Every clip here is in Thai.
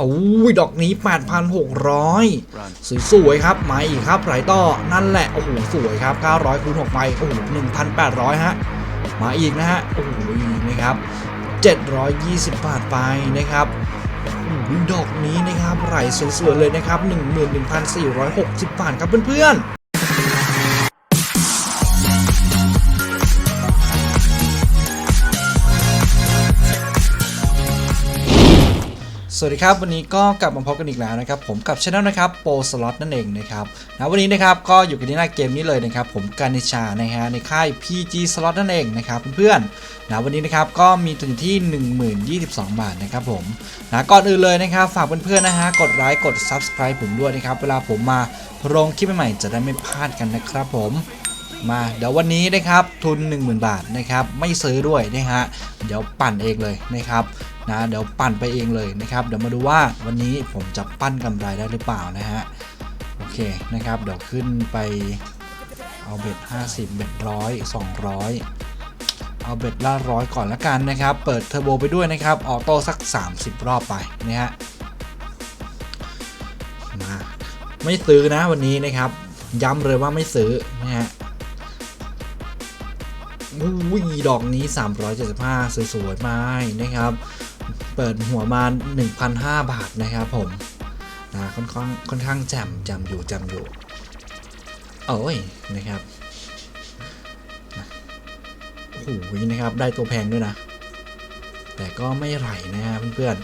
โอ้ยดอกนี้ 8,600 สวยๆครับมาอีกครับไหลต่อนั่นแหละ โอ้โห สวยครับ 900คูณ6ไปโอ้โห 1,800 ฮะ มาอีกนะฮะ โอ้โหนะครับ 720 บาทไปนะครับโอ้โหดอกนี้นะครับไหลสวยๆเลยนะครับ 11,460 บาทครับเพื่อนๆ สวัสดีครับ วันนี้ก็กลับมาพบกันอีกแล้วนะครับ ผมกับช anel นะครับโปรสล็อตนั่นเองนะครับนะวันนี้นะครับก็อยู่กันที่หน้าเกมนี้เลยนะครับ ผมกานิชานะฮะในค่าย PG Slot นั่นเองนะครับเพื่อนๆนะวันนี้นะครับก็มีทุนที่ 1022 บาทนะครับผมนะก่อนอื่นเลยนะครับ ฝากเพื่อนๆนะฮะกดไลค์กด Subscribe ผมด้วยนะครับ เวลาผมมาลงคลิปใหม่ๆจะได้ไม่พลาดกันนะครับผม มาเดี๋ยววันนี้นะครับทุน 10,000 บาทนะครับไม่ซื้อด้วยนะฮะเดี๋ยวปั่นเองเลยนะครับนะเดี๋ยวปั่นไปเองเลยนะครับเดี๋ยวมาดูว่าวันนี้ผมจะปั้นกำไรได้หรือเปล่านะฮะโอเคนะครับเดี๋ยวขึ้นไปเอาเบ็ด50 เบ็ดร้อย200 เอาเบ็ดละร้อยก่อนละกันนะครับ เปิดเทอร์โบไปด้วยนะครับออโต้สัก 30 รอบไปนะฮะมาไม่ซื้อนะวันนี้นะครับ ย้ำเลยว่าไม่ซื้อนะฮะ อุ้ยดอกนี้ 375 สวยๆไม้นะครับ เปิดหัวมา1,005บาทนะครับผมนะค่อนข้างค่อนข้างแจ่มแจ่มอยู่แจ่มอยู่โอ้ยนะครับโอ้โหนะครับได้ตัวแพงด้วยนะ แต่ก็ไม่ไหลนะฮะเพื่อน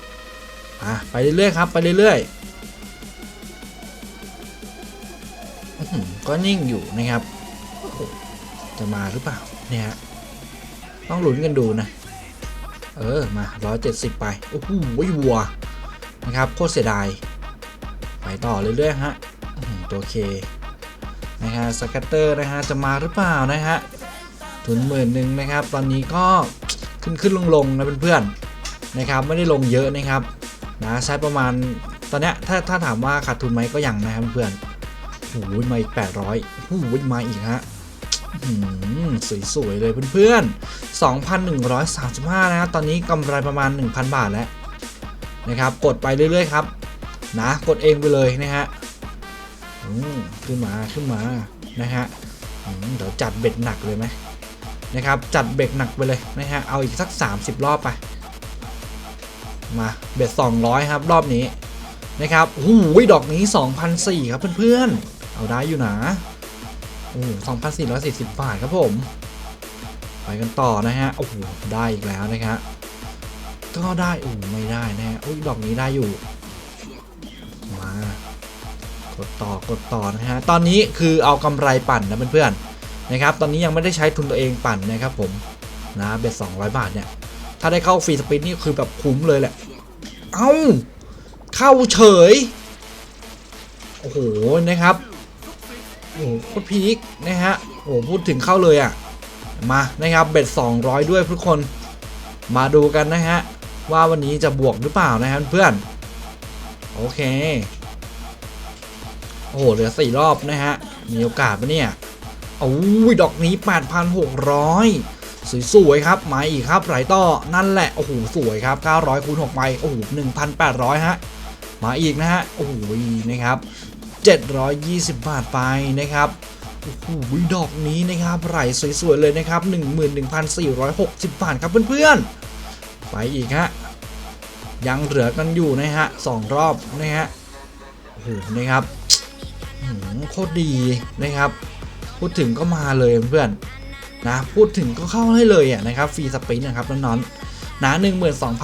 ๆอะไปเรื่อยๆครับ ไปเรื่อยๆก็นิ่งอยู่นะครับ จะมาหรือเปล่า เนี่ยฮะต้องหลุนกันดูนะ เออ มา 170 ไป โอ้โหวัวนะครับ โคตรเสียดาย ไปต่อเรื่อยๆฮะ ตัวเค นะฮะสแกตเตอร์นะฮะ จะมาหรือเปล่านะฮะทุนหมื่นหนึ่งนะครับ ตอนนี้ก็ขึ้นขึ้นลงลงนะเพื่อนๆนะครับ ไม่ได้ลงเยอะนะครับนะใช้ประมาณตอนนี้ถ้าถ้าถามว่าขาดทุนไหมก็ยังนะครับเพื่อนโอ้โหมาอีก 800โอ้โหมาอีกฮะ สวยๆเลยเพื่อนๆ 2,135 นะครับตอนนี้กำไรประมาณ 1,000 บาทแล้วนะครับ กดไปเรื่อยๆครับ นะ กดเองไปเลยนะฮะอืมขึ้นมาขึ้นมานะฮะอืมเดี๋ยวจัดเบ็ดหนักเลยไหมนะครับ จัดเบ็ดหนักไปเลยนะฮะ เอาอีกสัก 30 รอบไป มาเบ็ด 200 ครับ รอบนี้นะครับโอ้โหดอกนี้ 2,004ครับเพื่อนๆ เอาได้อยู่นะ โอ้สองพันสี่ร้อยสี่สิบบาทครับผม ไปกันต่อนะฮะ โอ้โห ได้อีกแล้วนะครับก็ได้โอ้ไม่ได้นะฮะอุ้ยดอกนี้ได้อยู่ มากดต่อกดต่อนะฮะ ตอนนี้คือเอากำไรปั่นนะเพื่อนๆนะครับ ตอนนี้ยังไม่ได้ใช้ทุนตัวเองปั่นนะครับผม นะเบ็ด200บาทเนี่ย ถ้าได้เข้าฟรีสปินนี่คือแบบคุ้มเลยแหละ เอ้า เข้าเฉย โอ้โห นะครับ โอ้โหโคตรพีคนะฮะโอ้โหพูดถึงเข้าเลยอะมานะครับเบ็ด200 ด้วยทุกคนมาดูกันนะฮะว่าวันนี้จะบวกหรือเปล่านะครับเพื่อนโอเคโอ้โหเหลือ4รอบนะฮะมีโอกาสปะเนี่ยโอ้ยดอกนี้ 8,600 สวยๆครับมาอีกครับไหลต่อนั่นแหละโอ้โหสวยครับ 900คูณ6ไปโอ้โห1,800 ฮะมาอีกนะฮะโอ้โหนะครับ 720 บาทไปนะครับโอ้โหดอกนี้นะครับไหลสวยๆเลยนะครับ 11,460 บาทครับเพื่อนๆ ไปอีกฮะ ยังเหลือกันอยู่นะฮะสองรอบนะฮะโอ้โหนะครับโคตรดีนะครับ พูดถึงก็มาเลยเพื่อนๆนะพูดถึงก็เข้าให้เลยอะนะครับฟรีสปินนะครับน้องๆนะ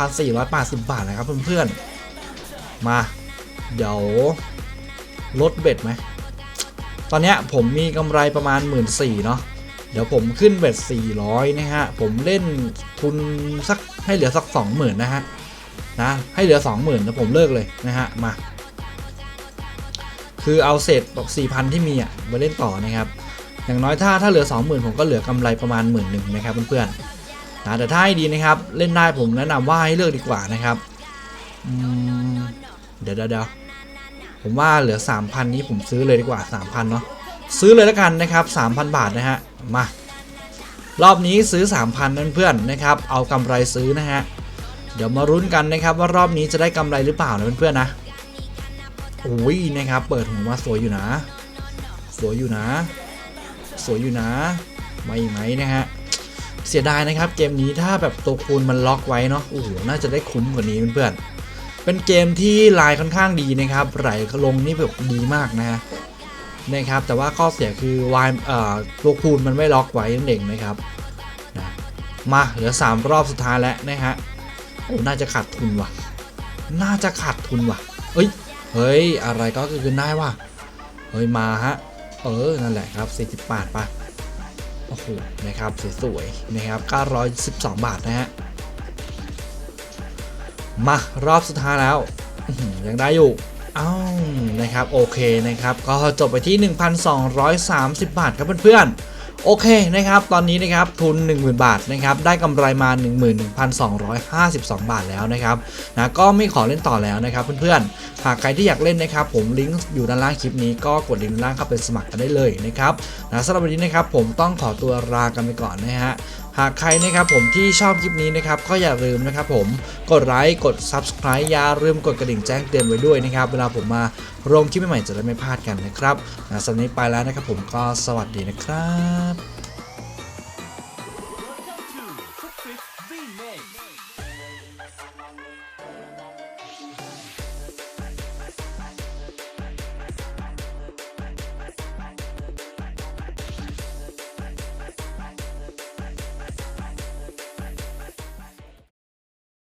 12,480บาทนะครับเพื่อนๆมา เดี๋ยว ลดเบ็ดไหม ตอนนี้ผมมีกำไรประมาณ 1 4ื่นเนาะ เดี๋ยวผมขึ้นเบ็ด400 นะฮะ ผมเล่นทุนสักให้เหลือสัก 20,000 นะฮะ นะ ให้เหลือ 20,000แล้วผมเลิกเลยนะฮะ มา คือเอาเศษ4,000 ที่มีอะมาเล่นต่อนะครับ อย่างน้อยถ้าถ้าเหลือ 20,000 ผมก็เหลือกำไรประมาณหมื่นหนึ่งนะครับเพื่อนๆนะแต่ถ้าให้ดีนะครับ เล่นได้ผมแนะนำว่าให้เลิกดีกว่านะครับเดี๋ยวเดี๋ยวเดี๋ยว ผมว่าเหลือ 3,000 นี้ผมซื้อเลยดีกว่า 3,000 เนาะซื้อเลยแล้วกันนะครับ 3,000 บาทนะฮะ มา รอบนี้ซื้อ 3,000นั่นเพื่อนนะครับ เอากำไรซื้อนะฮะ เดี๋ยวมารุ้นกันนะครับ ว่ารอบนี้จะได้กำไรหรือเปล่านะเพื่อนๆนะโอ้ยนะครับ เปิดหัวมาสวยอยู่นะ สวยอยู่นะ สวยอยู่นะไม่ไหมนะฮะเสียดายนะครับเกมนี้ถ้าแบบตัวคูณมันล็อกไว้เนาะโอ้โหน่าจะได้คุ้มกว่านี้เพื่อนๆ เป็นเกมที่ลายค่อนข้างดีนะครับ ไหลลงนี่แบบดีมากนะฮะนะครับ แต่ว่าข้อเสียคือวายเอ่อตัวคูณมันไม่ล็อกไว้นั่นเองนะครับนะมาเหลือ 3 รอบสุดท้ายแล้วนะฮะโอ้น่าจะขาดทุนว่ะ น่าจะขาดทุนว่ะ เอ้ย เฮ้ย อะไรก็เกินได้ว่ะ เฮ้ย มาฮะ เออ นั่นแหละครับ 48ป่ะโอ้โห นะครับ สวยๆ นะครับ 912 บาทนะฮะ มารอบสุดท้ายแล้วยังได้อยู่อ้าวนะครับโอเคนะครับ ก็จบไปที่ 1,230 บาทครับเพื่อนๆโอเคนะครับ ตอนนี้นะครับทุน 10,000 บาทนะครับได้กำไรมา 11,252 บาทแล้วนะครับนะก็ไม่ขอเล่นต่อแล้วนะครับเพื่อนๆหากใครที่อยากเล่นนะครับ ผมลิงก์อยู่ด้านล่างคลิปนี้ก็กดลิงก์ด้านล่างเข้าไปสมัครกันได้เลยนะครับนะสำหรับวันนี้นะครับผมต้องขอตัวลากันไปก่อนนะฮะ หากใครนะครับผมที่ชอบคลิปนี้นะครับก็อย่าลืมนะครับผมกดไลค์กด Subscribe อย่าลืมกดกระดิ่งแจ้งเตือนไว้ด้วยนะครับ เวลาผมมาลงคลิปใหม่ๆจะได้ไม่พลาดกันนะครับสำหรับนี้ไปแล้วนะครับผมก็สวัสดีนะครับ